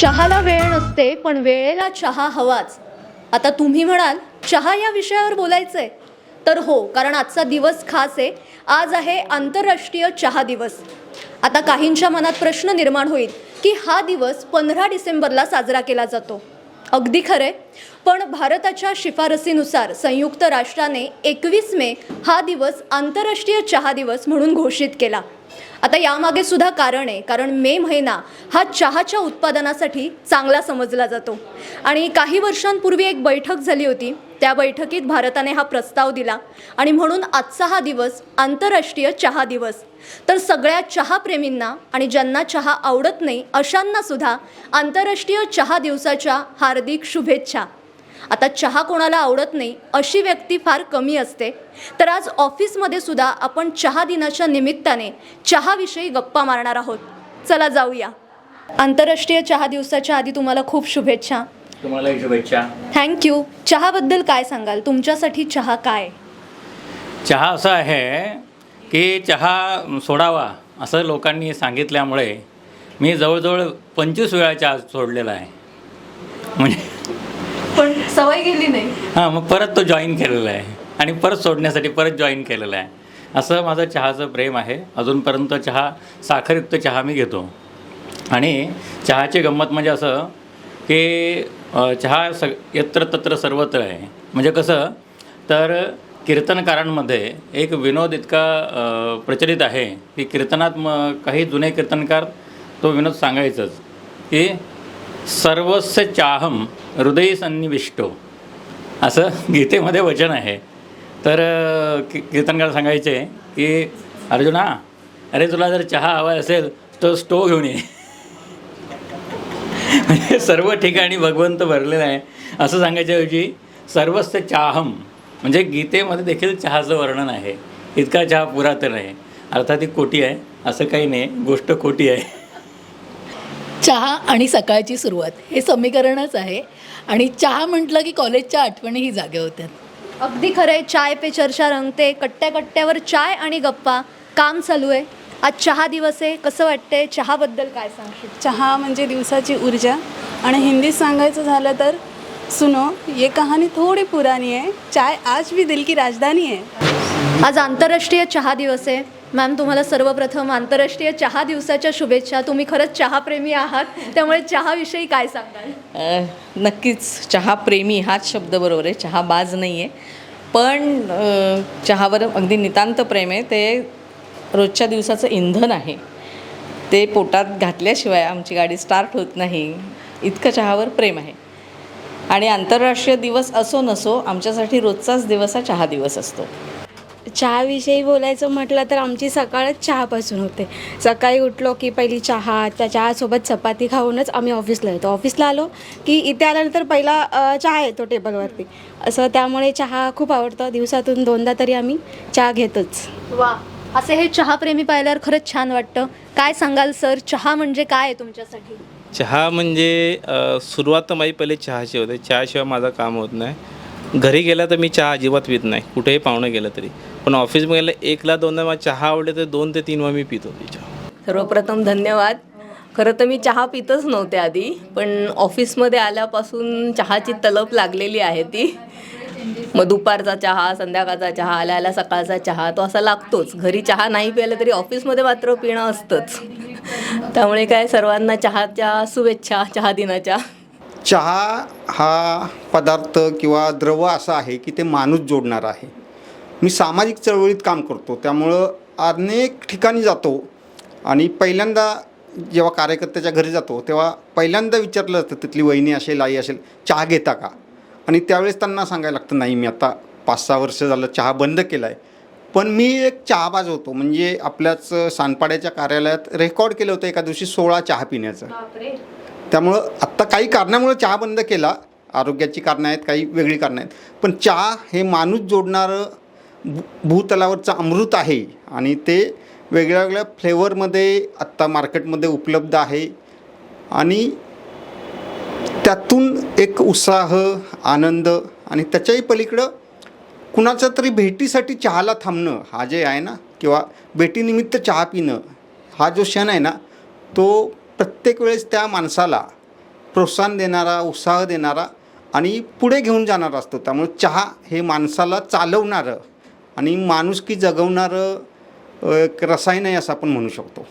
चहाला वेळ नसते पण वेळेला चहा हवाच. आता तुम्ही म्हणाल चहा या विषयावर बोलायचंय. तर हो कारण आजचा दिवस खास आहे. आज आहे आंतरराष्ट्रीय चहा दिवस. आता काहींच्या मनात प्रश्न निर्माण होईल की हा दिवस पंधरा डिसेंबरला साजरा केला जातो. अगदी खरे पण भारताच्या शिफारसीनुसार संयुक्त राष्ट्राने एकवीस मे हा दिवस आंतरराष्ट्रीय चहा दिवस म्हणून घोषित केला. आता यामागे सुद्धा कारण आहे कारण मे महिना हा चहाच्या उत्पादनासाठी चांगला समजला जातो. आणि काही वर्षांपूर्वी एक बैठक झाली होती. त्या बैठकीत भारताने हा प्रस्ताव दिला आणि म्हणून आजचा हा दिवस आंतरराष्ट्रीय चहा दिवस. तर सगळ्या चहाप्रेमींना आणि ज्यांना चहा आवडत नाही अशांना सुद्धा आंतरराष्ट्रीय चहा दिवसाच्या हार्दिक शुभेच्छा. आता चहा कोणाला आवडत नाही अशी व्यक्ती फार कमी असते. तर आज ऑफिसमध्ये सुद्धा आपण चहा दिनाच्या निमित्ताने चहाविषयी गप्पा मारणार आहोत. चला जाऊया. आंतरराष्ट्रीय चहा दिवसाच्या आधी तुम्हाला खूप शुभेच्छा. तुम्हाला शुभेच्छा. थँक्यू चहाबद्दल काय सांगाल? तुमच्यासाठी चहा काय? चहा असा आहे की चहा सोडावा असं लोकांनी सांगितल्यामुळे मी जवळजवळ पंचवीस वेळा चहा सोडलेला आहे. म्हणजे पण सवय गेली नाही. हां मग परत तो जॉईन केलेला आहे. आणि परत सोडण्यासाठी परत जॉईन केलेला आहे. असं माझं चहाचं प्रेम आहे. अजूनपर्यंत चहा साखरयुक्त चहा मी घेतो. आणि चहाची गंमत म्हणजे असं की चहा सग यत्र तत्र सर्वत्र आहे. म्हणजे कसं तर कीर्तनकारांमध्ये एक विनोद इतका प्रचलित आहे की कीर्तनात म काही जुने कीर्तनकार तो विनोद सांगायचंच की सर्वस्य चाहम हृदय सन्निविष्टो. असं गीतेमध्ये वचन आहे. तर की कीर्तनकार सांगायचे की अर्जुना अरे तुला जर चहा हवा असेल तर स्टो घेऊन ये. म्हणजे सर्व ठिकाणी भगवंत भरलेला आहे. असं सांगायच्याऐवजी सर्वस्य चाहम म्हणजे गीतेमध्ये देखील चहाचं वर्णन आहे. इतका चहा पुरातन आहे. अर्थात ही खोटी आहे. असं काही नाही. गोष्ट खोटी आहे. चहा आणि सकाळची सुरुवात. हे समीकरणच आहे. आणि चहा म्हटलं की कॉलेजच्या आठवणीही जागे होत्यात. अगदी खरंय. चाय पे चर्चा रंगते. कट्ट्या कट्ट्यावर चाय आणि गप्पा. काम चालू आहे. आज चहा दिवस आहे. कसं वाटतंय? चहाबद्दल काय सांगशील? चहा म्हणजे दिवसाची ऊर्जा. आणि हिंदीत सांगायचं झालं तर सुनो ये कहानी थोडी पुरानी है चाय आज भी दिल की राजधानी है आज आंतरराष्ट्रीय चहा दिवस आहे. मॅम तुम्हाला सर्वप्रथम आंतरराष्ट्रीय चहा दिवसाच्या शुभेच्छा. तुम्ही खरंच चहाप्रेमी आहात. त्यामुळे चहाविषयी काय सांगाल? नक्कीच. चहा प्रेमी हाच शब्द बरोबर आहे. चहा बाज नाही आहे पण चहावर अगदी नितांत प्रेम आहे. ते रोजच्या दिवसाचं इंधन आहे. ते पोटात घातल्याशिवाय आमची गाडी स्टार्ट होत नाही. इतकं चहावर प्रेम आहे. आणि आंतरराष्ट्रीय दिवस असो नसो आमच्यासाठी रोजचाच दिवस हा चहा दिवस असतो. चहाविषयी बोलायचं म्हटलं तर आमची सकाळच चहापासून होते. सकाळी उठलो की पहिली चहा त्या चहासोबत चपाती खाऊनच आम्ही ऑफिसला येतो. ऑफिसला आलो की इथे आल्यानंतर पहिला चहा येतो टेबलवरती. असं त्यामुळे चहा खूप आवडतं. दिवसातून दोनदा तरी आम्ही चहा घेतोच. वा. असे हे चहाप्रेमी पाहिल्यावर खरंच छान वाटतं. काय सांगाल सर? चहा म्हणजे काय आहे तुमच्यासाठी? चहा म्हणजे सुरुवात तर माझी पहिले चहाची होते. चहाशिवाय माझं काम होत नाही. घरी गेला तर मी चहा अजिबात पित नाही. कुठेही पाहुणं गेलं तरी. पण ऑफिसमध्ये गेलं एकला दोनदा मला चहा आवडले तर दोन ते तीन वेळा मी पितो चहा सर्वप्रथम धन्यवाद. खरं तर मी चहा पितच नव्हते आधी पण ऑफिसमध्ये आल्यापासून चहाची तलप लागलेली आहे ती. मग दुपारचा चहा संध्याकाळचा चहा आल्या आल्या सकाळचा चहा तो असा लागतोच. घरी चहा नाही प्यायला तरी ऑफिसमध्ये मात्र पिणं असतंच. त्यामुळे काय सर्वांना चहाच्या शुभेच्छा चहा दिनाच्या. चहा हा पदार्थ किंवा द्रव असा आहे की ते माणूस जोडणार आहे. मी सामाजिक चळवळीत काम करतो त्यामुळं अनेक ठिकाणी जातो आणि पहिल्यांदा जेव्हा कार्यकर्त्याच्या घरी जातो तेव्हा पहिल्यांदा विचारलं जातं तिथली वहिनी असेल आई असेल चहा घेता का? आणि त्यावेळेस त्यांना सांगायला लागतं नाही मी आता पाच सहा वर्ष झालं चहा बंद केला आहे पण मी एक चहाबाज होतो म्हणजे आपल्याच सानपाड्याच्या कार्यालयात रेकॉर्ड केलं होतं एका दिवशी सोळा चहा पिण्याचं. त्यामुळं आत्ता काही कारणामुळे चहा बंद केला. आरोग्याची कारणं आहेत काही वेगळी कारणं आहेत. पण चहा हे माणूस जोडणारं भू भूतलावरचं अमृत आहे आणि ते वेगळ्या वेगळ्या फ्लेवरमध्ये आत्ता मार्केटमध्ये उपलब्ध आहे. आणि त्यातून एक उत्साह आनंद आणि त्याच्याही पलीकडं कुणाच्या तरी भेटीसाठी चहाला थांबणं हा जे आहे ना किंवा भेटीनिमित्त चहा पिणं हा जो क्षण आहे ना तो प्रत्येक वेळेस त्या माणसाला प्रोत्साहन देणारा उत्साह देणारा आणि पुढे घेऊन जाणारा असतो. त्यामुळे चहा हे माणसाला चालवणारं आणि माणुसकी जगवणारं एक रसायन आहे असं आपण म्हणू शकतो.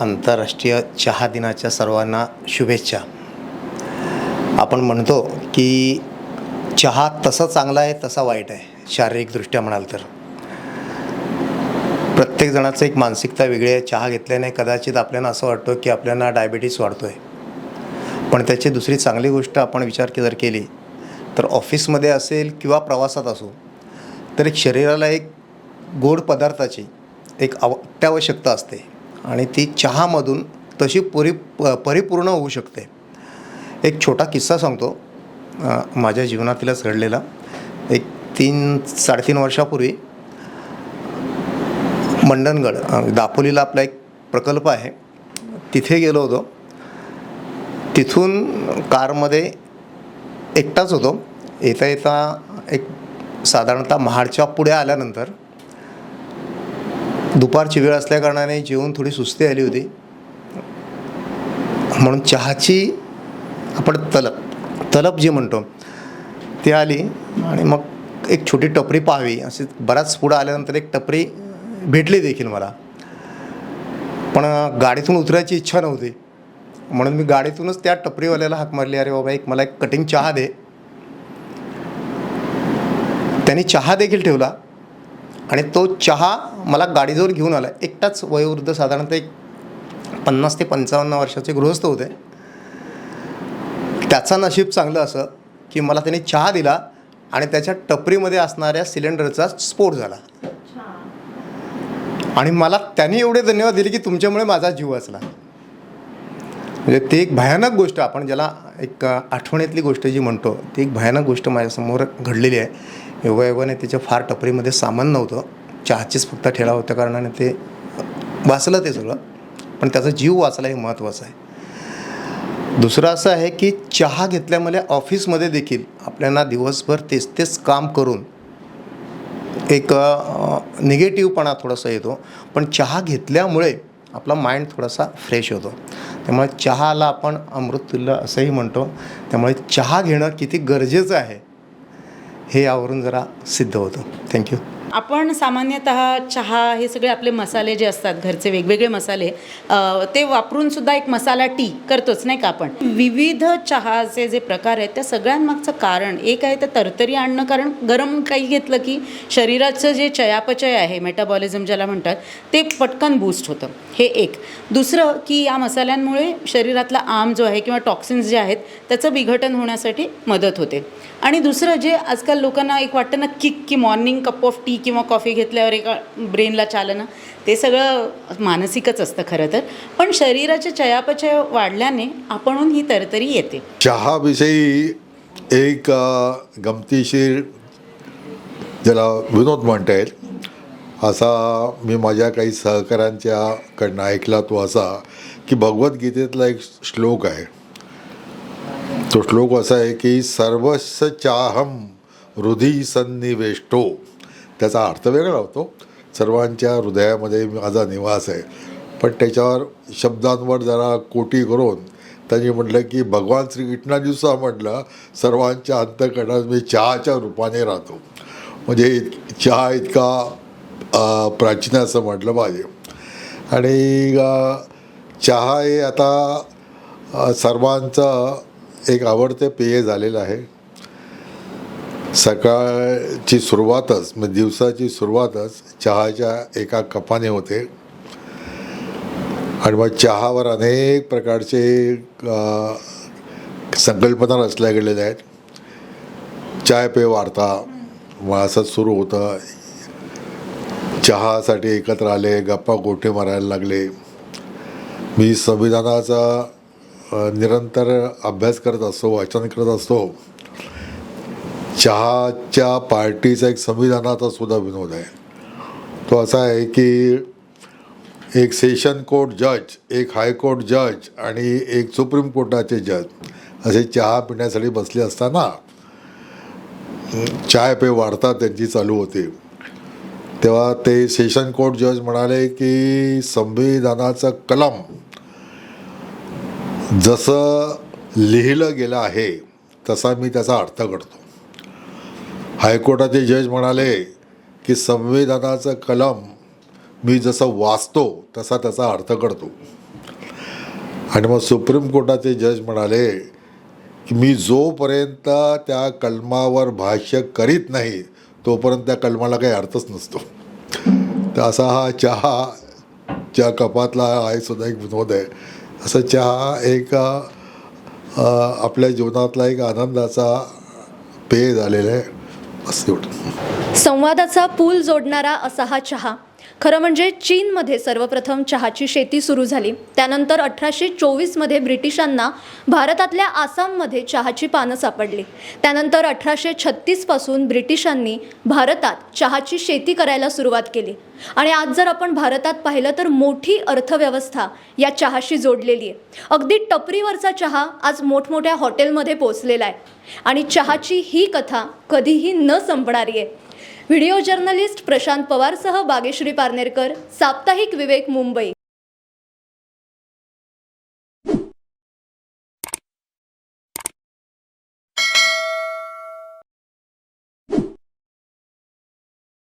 आंतरराष्ट्रीय चहा दिनाच्या सर्वांना शुभेच्छा. आपण म्हणतो की चहा तसा चांगला आहे तसा वाईट आहे शारीरिकदृष्ट्या म्हणाल तर. प्रत्येक जणाचं एक मानसिकता वेगळी आहे. चहा घेतल्याने कदाचित आपल्याला असं वाटतं की आपल्याला डायबिटीस वाढतो आहे पण त्याची दुसरी चांगली गोष्ट आपण विचार जर केली तर ऑफिसमध्ये असेल किंवा प्रवासात असो तर एक शरीराला एक गोड पदार्थाची एक आव अत्यावश्यकता असते. आणि ती चहामधून तशी पुरी प- परिपूर्ण होऊ शकते. एक छोटा किस्सा सांगतो. माझ्या जीवनातीलच घडलेला. एक तीन साडेतीन वर्षापूर्वी मंडणगड दापोलीला आपला एक प्रकल्प आहे. तिथे गेलो होतो. तिथून कारमध्ये एकटाच होतो. येता येता एक साधारणतः महाडच्या पुढे आल्यानंतर दुपारची वेळ असल्याकारणाने जेवून थोडी सुस्ती आली होती. म्हणून चहाची आपण तलप तलप जी म्हणतो ती आली आणि मग एक छोटी टपरी पाहावी. असे बराच पुढं आल्यानंतर एक टपरी भेटली देखील मला. पण गाडीतून उतरायची इच्छा नव्हती. म्हणून मी गाडीतूनच त्या टपरीवाल्याला हाक मारली अरे बाबा एक मला एक कटिंग चहा दे. त्यांनी चहा देखील ठेवला आणि तो चहा मला गाडीजवळ घेऊन आला. एकटाच वयोवृद्ध साधारणतः एक पन्नास ते पंचावन्न वर्षाचे गृहस्थ होते. त्याचा नशीब चांगलं असं की मला त्याने चहा दिला आणि त्याच्या टपरीमध्ये असणाऱ्या सिलेंडरचा स्फोट झाला. आणि मला त्यांनी एवढे धन्यवाद दिले की तुमच्यामुळे माझा जीव वाचला. म्हणजे ती एक भयानक गोष्ट आपण ज्याला एक आठवणीतली गोष्ट जी म्हणतो ती एक भयानक गोष्ट माझ्यासमोर घडलेली आहे. योगायोगाने त्याच्या फार टपरीमध्ये सामान नव्हतं. चहाचीच फक्त ठेला होत्या कारणाने ते वाचलं ते सगळं. पण त्याचा जीव वाचला हे महत्त्वाचं आहे. दुसरं असं आहे की चहा घेतल्यामुळे ऑफिसमध्ये देखील आपल्याला दिवसभर तेच तेच काम करून एक निगेटिव्हपणा थोडासा येतो. पण चहा घेतल्यामुळे आपला माइंड थोडासा फ्रेश होतो. त्यामुळे चहाला आपण अमृततुल्य असंही म्हणतो. त्यामुळे चहा घेणं किती गरजेचं आहे हे यावरून जरा सिद्ध होतं. थँक्यू आपण सामान्यतः चहा हे सगळे आपले मसाले जे असतात घरचे वेगवेगळे मसाले ते वापरून सुद्धा एक मसाला टी करतोच नाही का आपण? विविध चहाचे जे प्रकार आहेत त्या सगळ्यांमागचं कारण एक आहे तर तरतरी आणणं. कारण गरम काही घेतलं की शरीराचं जे चयापचय आहे मेटाबॉलिझम ज्याला म्हणतात ते पटकन बूस्ट होतं. हे एक. दुसरं की या मसाल्यांमुळे शरीरातला आम जो आहे किंवा टॉक्सिन्स जे आहेत त्याचं विघटन होण्यासाठी मदत होते. आणि दुसरं जे आजकाल लोकांना एक वाटतं ना किक की मॉर्निंग कप ऑफ टी किंवा कॉफी घेतल्यावर एका ब्रेनला चालना ते सगळं मानसिकच असतं खरं तर. पण शरीराच्या चयापचय वाढल्याने आपणहून ही तरतरी येते. चहाविषयी एक गमतीशीर ज्याला विनोद म्हणता येईल असा मी माझ्या काही सहकाऱ्यांच्याकडनं ऐकला तो असा की भगवद्गीतेतला एक श्लोक आहे. तो श्लोक असा आहे की सर्वस्व चाहम हृदय सन्निवेष्टो. त्याचा अर्थ वेगळा होतो. सर्वांच्या हृदयामध्ये माझा निवास आहे. पण त्याच्यावर शब्दांवर जरा कोटी करून त्यांनी म्हटलं की भगवान श्रीकृष्णाने दिवसा म्हटलं सर्वांच्या अंतकरणात मी चहाच्या रूपाने राहतो. म्हणजे चहा इतका प्राचीन असं म्हटलं पाहिजे. आणि चहा हे आता सर्वांचं एक आवडते पेय झालेलं आहे. सकाळची सुरुवातच म्हणजे दिवसाची सुरुवातच चहाच्या एका कपाने होते. आणि मग चहावर अनेक प्रकारचे संकल्पना रचल्या गेलेल्या आहेत. चाय पे वार्ता मग असं सुरू होतं. चहासाठी एकत्र आले गप्पा गोठे मारायला लागले. मी संविधानाचा निरंतर अभ्यास करत असतो वाचन करत असतो चहाच्या पार्टीचा एक संविधानाचा सुद्धा विनोद आहे. तो असा आहे की एक सेशन कोर्ट जज एक हायकोर्ट जज आणि एक सुप्रीम कोर्टाचे जज असे चहा पिण्यासाठी बसले असताना चाय पे वाढता त्यांची चालू होती. तेव्हा ते सेशन कोर्ट जज म्हणाले की संविधानाचं कलम जसं लिहिलं गेलं आहे तसा मी त्याचा अर्थ करतो हायकोर्टाचे जज म्हणाले की संविधानाचं कलम मी जसं वाचतो तसा त्याचा अर्थ करतो आणि मग सुप्रीम कोर्टाचे जज म्हणाले की मी जोपर्यंत त्या कलमावर भाष्य करीत नाही तोपर्यंत त्या कलमाला काही अर्थच नसतो. तर असा हा चहा च्या कपातला आहे सुद्धा एक विनोद आहे असं चहा एक आपल्या जीवनातला एक आनंदाचा पेय झालेला आहे. असं संवादाचा पूल जोडणारा असा हा चहा. खरं म्हणजे चीनमध्ये सर्वप्रथम चहाची शेती सुरू झाली. त्यानंतर अठराशे चोवीसमध्ये ब्रिटिशांना भारतातल्या आसाममध्ये चहाची पानं सापडली. त्यानंतर अठराशे छत्तीसपासून ब्रिटिशांनी भारतात चहाची शेती करायला सुरुवात केली. आणि आज जर आपण भारतात पाहिलं तर मोठी अर्थव्यवस्था या चहाशी जोडलेली आहे. अगदी टपरीवरचा चहा आज मोठमोठ्या हॉटेलमध्ये पोचलेला आहे. आणि चहाची ही कथा कधीही न संपणारी आहे. व्हिडिओ जर्नलिस्ट प्रशांत पवारसह बागेश्री पारनेरकर साप्ताहिक विवेक मुंबई.